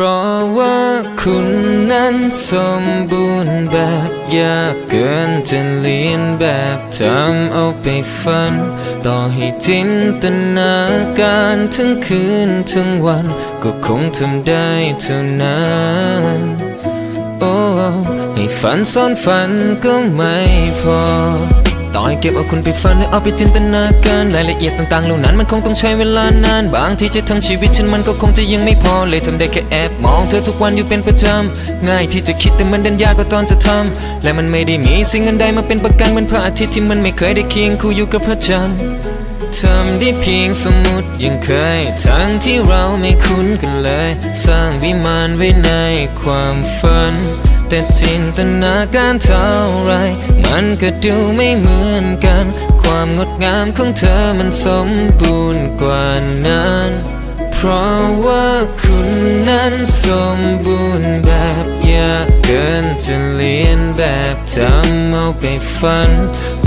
พราะว่าคุณนั้นสมบูรณ์แบบยากเกินจะเลียนแบบทำเอาไปฝัน ต่อให้จินตนาการทั้งคืนทั้งวัน ก็คงทำได้เท่านั้นโอ้ให้ฝันซ้อนฝันก็ไม่พอ ต่อให้เก็บเอาคุณไปฝันหรือเอาไปจินตนาการรายละเอียดต่างๆเหล่านั้นมันคงต้องใช้เวลานาน บางทีจะทั้งชีวิตฉันมันก็คงจะยังไม่พอเลยทำได้แค่แอบมองเธอทุกวันอยู่เป็นประจำง่ายที่จะคิดแต่มันดันยากก็ตอนจะทำและมันไม่ได้มีสิ่งอันใดมาเป็นประกันเหมือนพระอาทิตย์ที่มันไม่เคยได้เคียงคู่อยู่กับพระจันทร์ทำได้เพียงสมมุติยังเคย ทั้งที่เราไม่คุ้นกันเลย สร้างวิมานไว้ในความฝัน แต่จินตนาการเท่าไร มันก็ดูไม่เหมือนกัน ความงดงามของเธอมันสมบูรณ์กว่านั้น เพราะว่าคุณนั้นสมบูรณ์แบบยากเกินจะเลียนแบบทำเอาไปฝัน